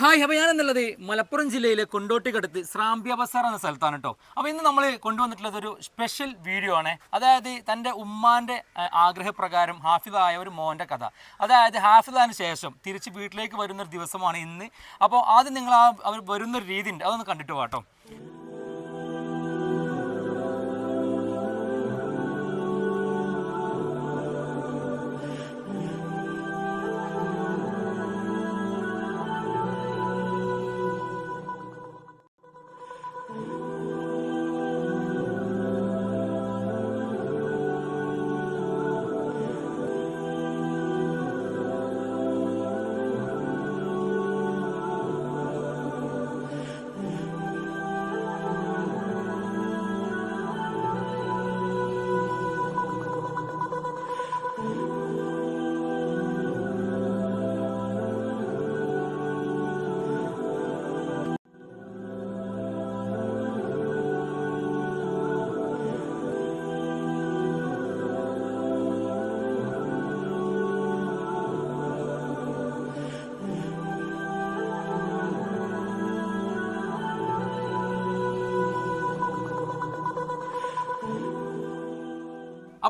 Hi അപ്പോൾ ഞാനെന്നുള്ളത് മലപ്പുറം ജില്ലയിലെ കൊണ്ടോട്ടിക്കടുത്ത് ശ്രാമ്പ്യ ബസാർ എന്ന സ്ഥലത്താണ് കേട്ടോ അപ്പോൾ ഇന്ന് നമ്മൾ കൊണ്ടുവന്നിട്ടുള്ളത് ഒരു സ്പെഷ്യൽ വീഡിയോ ആണ്. അതായത് തന്റെ ഉമ്മാന്റെ ആഗ്രഹപ്രകാരം ഹാഫിദായ ഒരു മോന്റെ കഥ. അതായത് ഹാഫിദാന് ശേഷം തിരിച്ച് വീട്ടിലേക്ക് വരുന്നൊരു ദിവസമാണ് ഇന്ന്. അപ്പോൾ ആദ്യം നിങ്ങൾ ആ അവർ വരുന്നൊരു രീതി ഉണ്ട്. അതൊന്ന് കണ്ടിട്ട് പോകാട്ടോ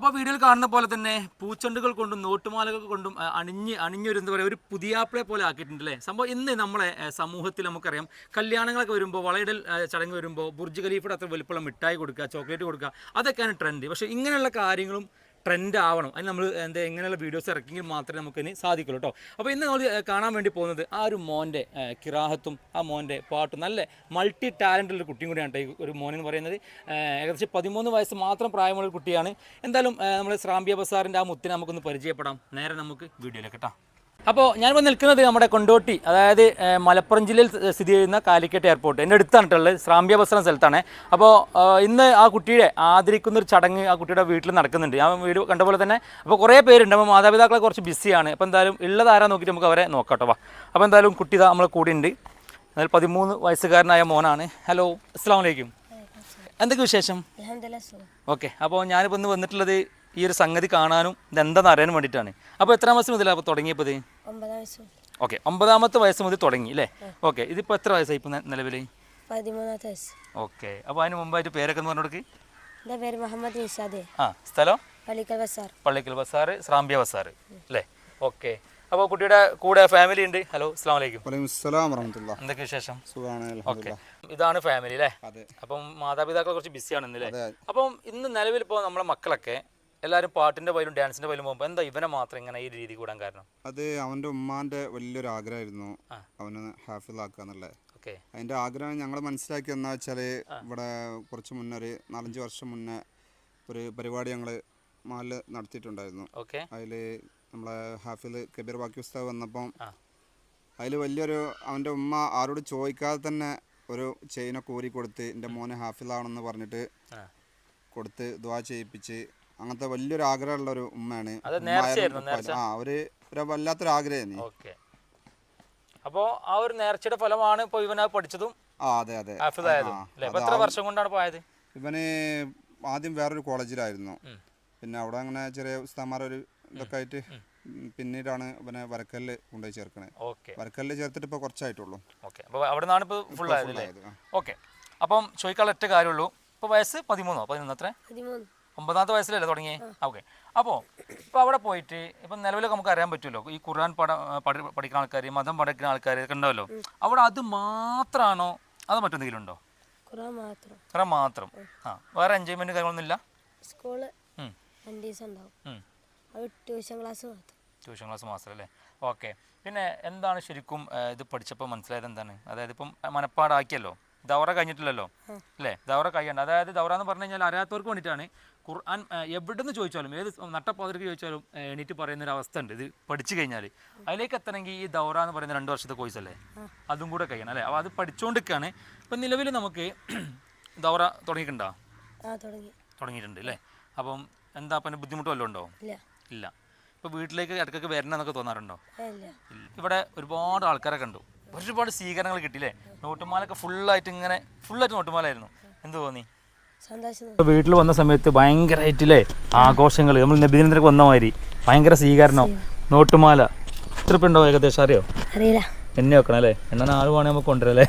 അപ്പോൾ വീഡിയോയിൽ കാണുന്ന പോലെ തന്നെ പൂച്ചെണ്ടുകൾ കൊണ്ടും നോട്ടുമാലകൾ കൊണ്ടും അണിഞ്ഞ് അണിഞ്ഞൊരു എന്താ പറയുക ഒരു പുതിയാപ്പിളെ പോലെ ആക്കിയിട്ടുണ്ട് അല്ലേ? സംഭവം ഇന്ന് നമ്മളെ സമൂഹത്തിൽ നമുക്കറിയാം കല്യാണങ്ങളൊക്കെ വരുമ്പോൾ വളയിടൽ ചടങ്ങ് വരുമ്പോൾ ബുർജ് ഖലീഫയുടെ അത്ര വലിപ്പുള്ള മിഠായി കൊടുക്കുക ചോക്ലേറ്റ് കൊടുക്കുക അതൊക്കെയാണ് ട്രെൻഡ് പക്ഷേ ഇങ്ങനെയുള്ള കാര്യങ്ങളും ട്രെൻഡ് ആവണം അതിന് നമ്മൾ എന്താ എങ്ങനെയുള്ള വീഡിയോസ് ഇറക്കിയെങ്കിൽ മാത്രമേ നമുക്കിനി സാധിക്കുള്ളൂ കേട്ടോ. അപ്പോൾ ഇന്ന് നമ്മൾ കാണാൻ വേണ്ടി പോകുന്നത് ആ ഒരു മോന്റെ കിറാഹത്തും ആ മോന്റെ പാട്ടും നല്ല മൾട്ടി ടാലന്റ് ഉള്ള കുട്ടിയും കൂടിയാണ് ഒരു മോൻ എന്ന് പറയുന്നത്. ഏകദേശം പതിമൂന്ന് വയസ്സ് മാത്രം പ്രായമുള്ള കുട്ടിയാണ്. എന്തായാലും നമ്മൾ ശ്രാമ്പ്യ ബസാറിന്റെ ആ മുത്തിനെ നമുക്കൊന്ന് പരിചയപ്പെടാം. നേരെ നമുക്ക് വീഡിയോയിലേക്ക് കേട്ടോ. അപ്പോൾ ഞാനിപ്പോൾ നിൽക്കുന്നത് നമ്മുടെ കൊണ്ടോട്ടി അതായത് മലപ്പുറം ജില്ലയിൽ സ്ഥിതി ചെയ്യുന്ന കാലിക്കറ്റ് എയർപോർട്ട്. എന്റെ അടുത്താണ് ഉള്ളത് ശ്രാമ്പ്യ ബസ് എന്ന സ്ഥലത്താണ് അപ്പോൾ ഇന്ന് ആ കുട്ടിയെ ആദരിക്കുന്ന ഒരു ചടങ്ങ് ആ കുട്ടിയുടെ വീട്ടിൽ നടക്കുന്നുണ്ട്. ഞാൻ വീട് കണ്ട പോലെ തന്നെ അപ്പോൾ കുറേ പേരുണ്ട്. അപ്പോൾ മാതാപിതാക്കളെ കുറച്ച് ബിസിയാണ്. അപ്പോൾ എന്തായാലും ഉള്ളത് ആരാ നോക്കിയിട്ട് നമുക്ക് അവരെ നോക്കാം കേട്ടോ. വാ. അപ്പോൾ എന്തായാലും കുട്ടി നമ്മളെ കൂടെ ഉണ്ട്. അതിൽ പതിമൂന്ന് വയസ്സുകാരനായ മോനാണ്. ഹലോ അസ്സാം വലൈക്കും എന്തൊക്കെ വിശേഷം? ഓക്കെ. അപ്പോൾ ഞാനിപ്പോൾ ഇന്ന് വന്നിട്ടുള്ളത് ഈ ഒരു സംഗതി കാണാനും ഇതെന്താണെന്ന് അറിയാൻ വേണ്ടിയിട്ടാണ്. അപ്പോൾ എത്രാം വയസ്സ് മുതലാണ് അപ്പോൾ തുടങ്ങിയപ്പോൾ ഇത്? ഓക്കെ ഒമ്പതാമത്തെ വയസ്സ് മുതൽ തുടങ്ങി അല്ലേ ഓക്കെ ഇതിപ്പോൾ എത്ര വയസ്സായി ഇപ്പോൾ നിലവിൽ പതിമൂന്നാമത്തെ വയസ്സ്. ഓക്കെ അപ്പോൾ അതിന് മുമ്പായിട്ട് പേരൊക്കെ എന്ന് പറഞ്ഞുകൊടുക്ക്. എന്റെ പേര് മുഹമ്മദ് നിഷാദ് ആ സ്ഥലം? പള്ളിക്കൽ ബസാർ. പള്ളിക്കൽ ബസാർ ശ്രാമ്പ്യ ബസാർ അല്ലേ ഓക്കെ അപ്പോൾ കുട്ടിയുടെ കൂടെ ഫാമിലി ഉണ്ട്. ഹലോ അസ്സാം വലൈക്കും വലൈക്കും അസ്സലാം വറഹ്മത്തുള്ളാ. എന്തൊക്കെ വിശേഷം? സുഖമാണ് ഓക്കെ ഇതാണ് ഫാമിലി അല്ലേ അതെ. അപ്പം മാതാപിതാക്കളെ കുറച്ച് ബിസിയാണ് ഇന്നല്ലേ അതെ. അപ്പം ഇന്ന് നിലവിൽ ഇപ്പോൾ നമ്മളെ മക്കളൊക്കെ എല്ലാവരും പാട്ടിന്റെ പോലും ഡാൻസിന്റെ പോലും പോകുമ്പോൾ എന്താ ഇവനെ മാത്രം ഇങ്ങനെ ഈ രീതി കൂടാൻ കാരണം? അത് അവന്റെ ഉമ്മാന്റെ വലിയൊരു ആഗ്രഹമായിരുന്നു. അവന് ഹാഫിളാക്കുക എന്നുള്ളത് ഓക്കെ. അതിന്റെ ആഗ്രഹം ഞങ്ങൾ മനസ്സിലാക്കി എന്താ വെച്ചാൽ ഇവിടെ കുറച്ച് മുന്നേ ഒരു നാലഞ്ച് വർഷം മുന്നേ ഒരു പരിപാടി ഞങ്ങൾ മാലിൽ നടത്തിയിട്ടുണ്ടായിരുന്നു. ഓക്കെ. അതിൽ നമ്മളെ ഹാഫിൽ കബീർ ബാക്കി ഉസ്താവ് വന്നപ്പം. അതിൽ വലിയൊരു അവന്റെ ഉമ്മ ആരോട് ചോദിക്കാതെ തന്നെ ഒരു ചെയിനൊക്കെ ഊരി കൊടുത്ത് എന്റെ മോനെ ഹാഫിലാണെന്ന് പറഞ്ഞിട്ട്. കൊടുത്ത് ദ്വാ ചെയ്യിപ്പിച്ച് അങ്ങനത്തെ വലിയൊരു ആഗ്രഹമുള്ള ഒരു ഉമ്മയാണ്. ആ ഒരു ഒരു വല്ലാത്തൊരു ആഗ്രഹമായിരുന്നു. അപ്പോ ആ ഒരു നേർച്ചയുടെ ഫലമാണ് ഇപ്പൊ ഇവൻ പഠിച്ചതും ആ അതെ അതെ. എത്ര വർഷം കൊണ്ടാണ് പോയത്? ഇവന് ആദ്യം വേറൊരു കോളേജിലായിരുന്നു. പിന്നെ അവിടെ അങ്ങനെ ചെറിയ ഉസ്താമാർ ഒരു ഇതൊക്കെ ആയിട്ട് പിന്നീടാണ് ഇവനെ വരക്കല്ല് കൊണ്ടുപോയി ചേർക്കണേ. ഓക്കെ. വരക്കല്ല് ചേർത്തിട്ട് ഇപ്പൊ കുറച്ചായിട്ടുള്ളൂ. ഓക്കെ. അപ്പോൾ അവിടെ നിന്നാണ് ഫുൾ ആയത് ഓക്കെ. അപ്പം ചോദിക്കാനുള്ള ഒറ്റ കാര്യമുള്ളൂ. ഇപ്പൊ വയസ്സ് പതിമൂന്നോ? പതിനൊന്ന് അത്ര ഒമ്പതാമത്തെ വയസ്സിലല്ലേ തുടങ്ങിയേ? ഓക്കെ. അപ്പോൾ ഇപ്പോൾ അവിടെ പോയിട്ട് ഇപ്പം നിലവിലൊക്കെ നമുക്ക് അറിയാൻ പറ്റുമല്ലോ. ഈ ഖുർആൻ പഠ പഠി പഠിക്കുന്ന ആൾക്കാർ മതം പഠിക്കുന്ന ആൾക്കാർ ഒക്കെ ഉണ്ടാവല്ലോ അവിടെ അത് മാത്രമാണോ അത് മറ്റെന്തെങ്കിലും ഉണ്ടോ? ഖുറാൻ മാത്രം. ആ വേറെ എൻജോയ്മെന്റ് കാര്യങ്ങളൊന്നും ഇല്ല? സ്കൂൾ. രണ്ട് ദിവസം ഉണ്ടാവും. ട്യൂഷൻ ക്ലാസ് ട്യൂഷൻ ക്ലാസ് മാത്രം. അല്ലേ ഓക്കെ. പിന്നെ എന്താണ് ശരിക്കും ഇത് പഠിച്ചപ്പോൾ മനസ്സിലായത് എന്താണ്? അതായത് ഇപ്പം മനപ്പാടാക്കിയല്ലോ. ദൗറ കഴിഞ്ഞിട്ടില്ലല്ലോ. അല്ലേ? ദൗറ കഴിയണ്ട. അതായത് ദൗറ എന്ന് പറഞ്ഞു കഴിഞ്ഞാൽ അറിയാത്തവർക്ക് വേണ്ടിയിട്ടാണ്. ഖുർആൻ എവിടുന്ന് ചോദിച്ചാലും ഏത് നട്ടപ്പാതിരിക്ക് ചോദിച്ചാലും എണീറ്റ് പറയുന്ന ഒരു അവസ്ഥ ഉണ്ട്. ഇത് പഠിച്ചു കഴിഞ്ഞാൽ അതിലേക്ക് എത്തണമെങ്കിൽ ഈ ദൗറ എന്ന് പറയുന്ന രണ്ട് വർഷത്തെ കോഴ്സ് അല്ലേ? അതും കൂടെ കഴിയണം അല്ലേ? അപ്പോൾ അത് പഠിച്ചുകൊണ്ടിരിക്കുകയാണ് ഇപ്പം നിലവിൽ നമുക്ക് ദൗറ തുടങ്ങിയിട്ടുണ്ടോ? തുടങ്ങിയിട്ടുണ്ട് അല്ലേ? അപ്പം എന്താ അപ്പം ബുദ്ധിമുട്ട് വല്ലതും ഉണ്ടോ? ഇല്ല. ഇപ്പം ഇപ്പോൾ വീട്ടിലേക്ക് ഇടയ്ക്കൊക്കെ വരണം എന്നൊക്കെ തോന്നാറുണ്ടോ. ഇവിടെ ഒരുപാട് ആൾക്കാരെ കണ്ടു. ഒരുപാട് സ്വീകരണങ്ങൾ കിട്ടിയില്ലേ? നോട്ടുമാലൊക്കെ ഫുള്ളായിട്ട് ഇങ്ങനെ ഫുള്ളായിട്ട് നോട്ടുമാലായിരുന്നു എന്ത് തോന്നി. വീട്ടിൽ വന്ന സമയത്ത് ഭയങ്കരമായിട്ടില്ലേ ആഘോഷങ്ങൾ നമ്മൾ നബിദിനത്തിനൊക്കെ വന്ന മാതിരി ഭയങ്കര സ്വീകരണം നോട്ടുമാല എത്ര ഉണ്ടോ ഏകദേശം അറിയോ അറിയില്ല എണ്ണ വെക്കണം അല്ലേ എണ്ണ നാല് വേണമെങ്കിൽ നമുക്ക് കൊണ്ടുവരല്ലേ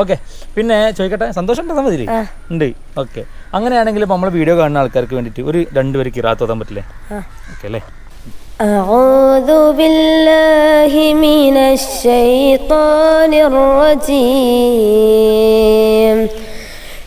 ഓക്കെ പിന്നെ ചോദിക്കട്ടെ സന്തോഷം ഉണ്ടോ മതി ഉണ്ട് ഓക്കെ അങ്ങനെയാണെങ്കിൽ ഇപ്പോൾ നമ്മൾ വീഡിയോ കാണുന്ന ആൾക്കാർക്ക് വേണ്ടിയിട്ട് ഒരു രണ്ടുപേര് കിറാത്ത് ഓതാൻ പറ്റില്ലേ ഓക്കെ അല്ലേ أعوذ بالله من الشيطان الرجيم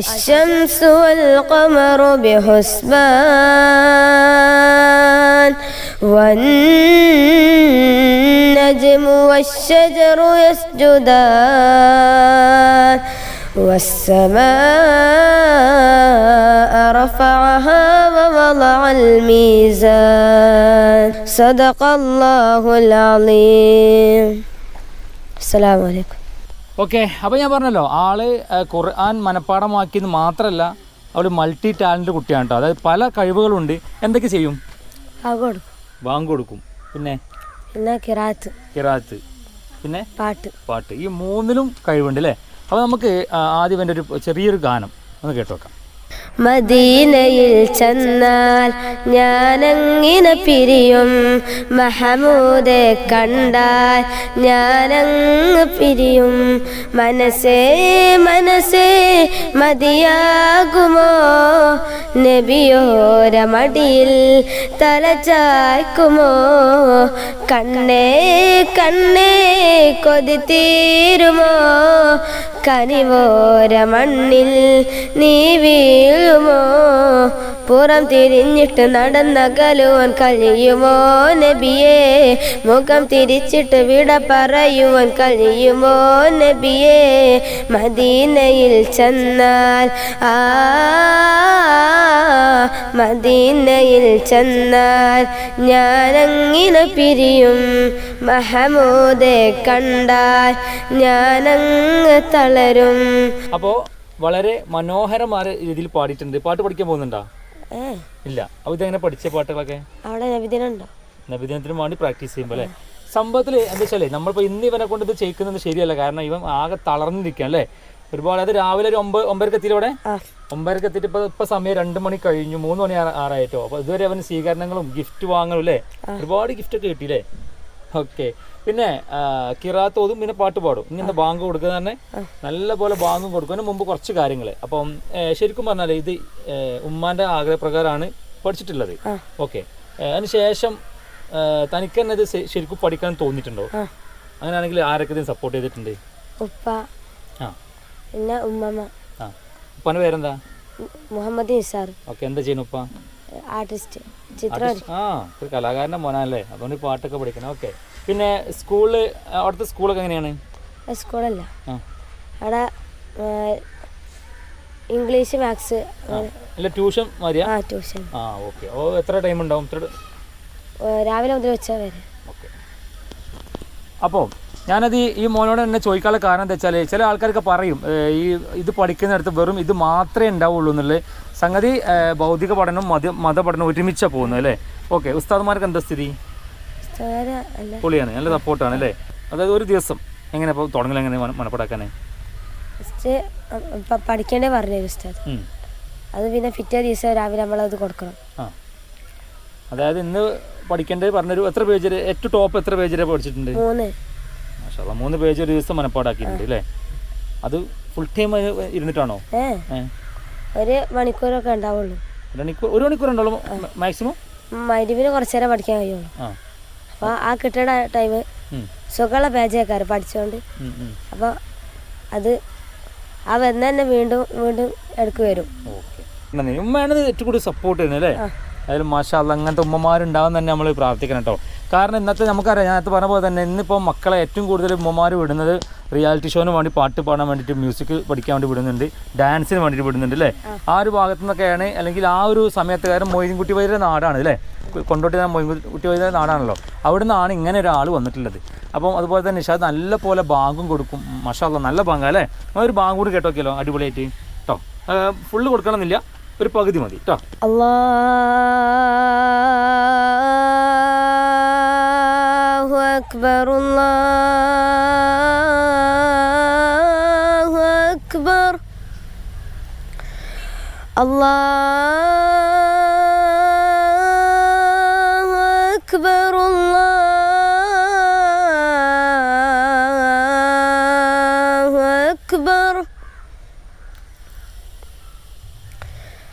الشمس والقمر بحسبان والنجم والشجر يسجدان والسماء رفعها ووضع الميزان. صدق الله العظيم. السلام عليكم. ഓക്കെ അപ്പോൾ ഞാൻ പറഞ്ഞല്ലോ ആൾ ഖുർആൻ മനഃപ്പാടമാക്കിയെന്ന് മാത്രമല്ല അവൾ മൾട്ടി ടാലന്റ് കുട്ടിയാണ് കേട്ടോ അതായത് പല കഴിവുകളുണ്ട്. എന്തൊക്കെ ചെയ്യും? ബാങ്ക് കൊടുക്കും പിന്നെ? പിന്നെ കിറാത്ത്. കിറാത്ത്. പിന്നെ? പാട്ട്. പാട്ട്. ഈ മൂന്നിലും കഴിവുണ്ട് അല്ലേ അപ്പോൾ നമുക്ക് ആദ്യം എന്റെ ഒരു ചെറിയൊരു ഗാനം. ഒന്ന് കേട്ടു നോക്കാം മദീനയിൽ ചെന്നാൽ ഞാനങ്ങിനെ പിരിയും? മഹമൂദെ കണ്ടാൽ ഞാനങ്ങ് പിരിയും. മനസ്സേ മനസ്സേ മതിയാകുമോ? നബിയോരമടിയിൽ തലചായ്ക്കുമോ കണ്ണേ കണ്ണേ കൊതി തീരുമോ കനിവോര മണ്ണിൽ നീ വീഴുമോ? പുറം തിരിഞ്ഞിട്ട് നടന്ന നടന്നകലുവാൻ കഴിയുമോ? നബിയേ മുഖം തിരിച്ചിട്ട് വിട പറയുവാൻ കഴിയുമോ? നബിയേ മദീനയിൽ ചെന്നാൽ ആ മദീനയിൽ ചെന്നാൽ ഞാനങ്ങിനെ പിരിയും. മഹമൂദെ കണ്ടാൽ ഞാനങ്ങ് തളരും. അപ്പോ വളരെ മനോഹരമായ രീതിയിൽ പാടിയിട്ടുണ്ട്. പാട്ട് പഠിക്കാൻ പോകുന്നുണ്ടോ? ഇല്ല. അപ്പൊ ഇതെങ്ങനെ പഠിച്ച പാട്ടുകളൊക്കെ? അവിടെ നബിദിനുണ്ടോ? നബിദിനത്തിന് വേണ്ടി പ്രാക്ടീസ് ചെയ്യുമ്പോൾ അല്ലേ? സംഭവത്തിൽ എന്താ വെച്ചാലേ നമ്മളിപ്പോൾ ഇന്ന് ഇവനെ കൊണ്ട് ഇത് ചെയ്യിക്കുന്നത് ശരിയല്ല. കാരണം ഇവൻ ആകെ തളർന്നിരിക്കുകയാണ് അല്ലേ? ഒരുപാട് അത് രാവിലെ ഒരു ഒമ്പത് ഒമ്പതരക്ക് എത്തിയില്ല ആ. ഒമ്പതരക്ക് എത്തിയിട്ട് ഇപ്പൊ ഇപ്പൊ സമയം രണ്ട് മണി കഴിഞ്ഞു. മൂന്ന് മണി ആറായിട്ടോ. അപ്പൊ ഇതുവരെ അവന് സ്വീകരണങ്ങളും ഗിഫ്റ്റ് വാങ്ങലും അല്ലേ ഒരുപാട് ഗിഫ്റ്റ് ഒക്കെ കിട്ടിയില്ലേ? ഓക്കെ. പിന്നെ കിറാത്തോതും കിറാത്ത് പിന്നെ പാട്ട് പാടും. ഇനി എന്താ ബാങ്ക് കൊടുക്കുക തന്നെ? നല്ല പോലെ ബാങ്കും കൊടുക്കും. അതിന് മുമ്പ് കുറച്ച് കാര്യങ്ങൾ അപ്പം ശരിക്കും പറഞ്ഞാൽ ഇത് ഉമ്മാന്റെ ആഗ്രഹപ്രകാരമാണ് പഠിച്ചിട്ടുള്ളത്. ഓക്കെ. അതിന് ശേഷം തനിക്ക് തന്നെ ഇത് ശരിക്കും പഠിക്കാൻ തോന്നിയിട്ടുണ്ടോ? അങ്ങനെയാണെങ്കിൽ ആരൊക്കെ സപ്പോർട്ട് ചെയ്തിട്ടുണ്ട്? ഉപ്പ. ആ. പിന്നെ ഉമ്മമ്മ. ആ ഉപ്പാന്റെ പേരെന്താ? മുഹമ്മദ് നിസാർ. ഓക്കെ എന്താ ചെയ്യുന്നു ഉപ്പ? ആർട്ടിസ്റ്റ് ചിത്രം ആ ഒരു കലാകാരന്റെ മോനല്ലേ അതുകൊണ്ട് ഈ പാട്ടൊക്കെ പഠിക്കണം. ഓക്കെ. പിന്നെ സ്കൂളിൽ അവിടുത്തെ സ്കൂളൊക്കെ എങ്ങനെയാണ്? സ്കൂളല്ല. അവിടെ ഇംഗ്ലീഷ് മാത്സ് അല്ല ട്യൂഷൻ മതിയാ ആ ട്യൂഷൻ. ആ ഓക്കെ. ഓ എത്ര ടൈം ഉണ്ടാവും രാവിലെ മുതൽ ഉച്ച വരെ. ഓക്കെ. അപ്പോൾ ഞാനത് ഈ- മോനോട് തന്നെ ചോദിക്കാനുള്ള കാരണം എന്താ വെച്ചാൽ ചില ആൾക്കാരൊക്കെ പറയും ഈ ഇത് പഠിക്കുന്നിടത്ത് വെറും ഇത് മാത്രമേ ഉണ്ടാവുള്ളൂ എന്നുള്ളത് സംഗതി ഭൗതിക പഠനവും മത മതപഠനവും ഒരുമിച്ചാണ് പോകുന്നത് അല്ലേ? ഓക്കെ ഉസ്താദ്മാർക്ക് എന്താ സ്ഥിതി? പൊളിയാണ് നല്ല സപ്പോർട്ടാണ് അല്ലേ? അതായത് ഒരു ദിവസം എങ്ങനെ ഇപ്പോൾ തുടങ്ങൽ എങ്ങനെ മനപ്പെടാക്കാനെ? പഠിക്കണ്ടേ പറഞ്ഞു ഉസ്താദ്. അത് പിന്നെ പിറ്റേ ദിവസം രാവിലെ നമ്മളത് കൊടുക്കണം. അതായത് ഇന്ന് പഠിക്കേണ്ടത് പറഞ്ഞൊരു എത്ര പേജ് ഏറ്റവും ടോപ്പ് എത്ര പേജ് പഠിച്ചിട്ടുണ്ട്? മൂന്ന്. മാഷാ മൂന്ന് പേജ് ഒരു ദിവസം മനപ്പാടാക്കിയിട്ടുണ്ട് അല്ലേ അത് ഫുൾ ടൈം ഇരുന്നിട്ടാണോ? ഒരു മണിക്കൂറൊക്കെ ഉണ്ടാവുള്ളൂ. ഒരു മണിക്കൂർ മാക്സിമം മരുവിന് കുറച്ചു നേരം പഠിക്കാൻ കഴിയുള്ളൂ. അപ്പൊ അപ്പോൾ ആ കിട്ടുന്ന ടൈം സുഖമുള്ള പഠിച്ചുകൊണ്ട് ഉം, ഉം. അപ്പോൾ അത് ആ വന്ന് തന്നെ വീണ്ടും വീണ്ടും എടുക്കു വരും. ഉമ്മയാണ് ഏറ്റവും കൂടുതൽ സപ്പോർട്ട് ചെയ്യുന്നത് അല്ലേ? അതിൽ മാഷാല്ല അങ്ങനത്തെ ഉമ്മമാരുണ്ടാവാൻ തന്നെ നമ്മൾ പ്രാർത്ഥിക്കണം കേട്ടോ കാരണം ഇന്നത്തെ നമുക്കറിയാം ഞാൻ നേരത്തെ പറഞ്ഞ പോലെ തന്നെ ഇന്നിപ്പോൾ മക്കളെ ഏറ്റവും കൂടുതൽ ഉമ്മമാർ വിടുന്നത് റിയാലിറ്റി ഷോന് വേണ്ടി പാട്ട് പാടാൻ വേണ്ടിയിട്ട് മ്യൂസിക് പഠിക്കാൻ വേണ്ടി വിടുന്നുണ്ട് ഡാൻസിന് വേണ്ടിയിട്ട് വിടുന്നുണ്ട് അല്ലേ ആ. ഒരു ഭാഗത്തു നിന്നൊക്കെയാണ് അല്ലെങ്കിൽ ആ ഒരു സമയത്ത് കാരണം മൊയ്തീൻകുട്ടി വൈദ്യരുടെ നാടാണ് അല്ലേ കൊണ്ടോട്ടി മൊയ്തീൻകുട്ടി വൈദ്യരുടെ നാടാണല്ലോ. അവിടെ നിന്നാണ് ഇങ്ങനെ ഒരാൾ വന്നിട്ടുള്ളത്. അപ്പം അതുപോലെ തന്നെ നിഷാദ് നല്ല പോലെ ബാങ്കും കൊടുക്കും മഷാല്ല നല്ല ബാങ്ക അല്ലേ ഒരു ബാങ്ക് കൂടി കേട്ടോക്കിയല്ലോ അടിപൊളിയായിട്ട് കേട്ടോ ഫുള്ള് കൊടുക്കണമെന്നില്ല. ഒരു പകുതി മതി കേട്ടോ അല്ലാഹു അക്ബർ അല്ലാഹു അക്ബർ. അല്ലാഹ്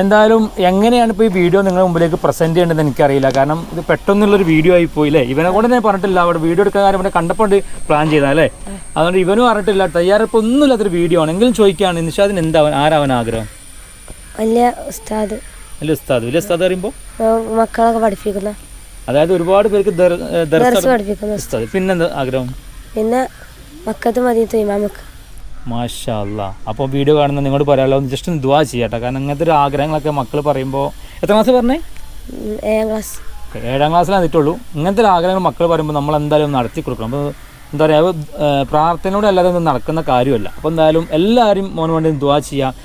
എന്തായാലും എങ്ങനെയാണ് ഇപ്പോൾ ഈ വീഡിയോ നിങ്ങളുടെ മുമ്പിലേക്ക് പ്രസന്റ് ചെയ്യേണ്ടത് എനിക്കറിയില്ല. കാരണം ഇത് പെട്ടെന്നുള്ളൊരു വീഡിയോ ആയി പോയില്ലേ ഇവനെ കൊണ്ട് ഞാൻ പറഞ്ഞിട്ടില്ല. അവിടെ വീഡിയോ എടുക്കാൻ കാര്യം ഇവിടെ കണ്ടപ്പോൾ പ്ലാൻ ചെയ്താൽ അല്ലേ അതുകൊണ്ട് ഇവനും പറഞ്ഞിട്ടില്ല തയ്യാറെടുപ്പ് ഒന്നുമില്ലാത്തൊരു വീഡിയോ ആണ്. എങ്കിലും ചോദിക്കുകയാണ് നിഷാദിന് എന്താവൻ ആരാവൻ ആഗ്രഹം? വലിയ ഉസ്താദ്. വലിയ ഉസ്താദ്. വലിയ ഉസ്താദ് പറയുമ്പോൾ മക്കളൊക്കെ പഠിപ്പിക്കുന്ന. അതായത് ഒരുപാട് പേർക്ക് പഠിപ്പിക്കുന്ന ഉസ്താദ്. പിന്നെന്താ ആഗ്രഹം? പിന്നെ മക്കത്ത് മതി ഇമാമക്ക്. മാഷാ അല്ലാ അപ്പോൾ വീഡിയോ കാണുന്ന നിങ്ങളോട് പറയാമല്ലോ ജസ്റ്റ് ഒന്ന് ദുവാ ചെയ്യട്ടെ. കാരണം ഇങ്ങനത്തെ ഒരു ആഗ്രഹങ്ങളൊക്കെ മക്കൾ പറയുമ്പോൾ എത്ര ക്ലാസ് പറഞ്ഞേ? ഏഴാം ക്ലാസ് ഏഴാം ക്ലാസ്സിലാണ് എത്തിയിട്ടുള്ളൂ ഇങ്ങനത്തെ ഒരു ആഗ്രഹങ്ങൾ മക്കൾ പറയുമ്പോൾ നമ്മൾ എന്തായാലും നടത്തി കൊടുക്കണം. അപ്പോൾ എന്താ പറയുക പ്രാർത്ഥനയോടെ അല്ലാതെ ഒന്നും നടക്കുന്ന കാര്യമല്ല. അപ്പോൾ എന്തായാലും എല്ലാവരും മോന് വേണ്ടി ദുവാ ചെയ്യുക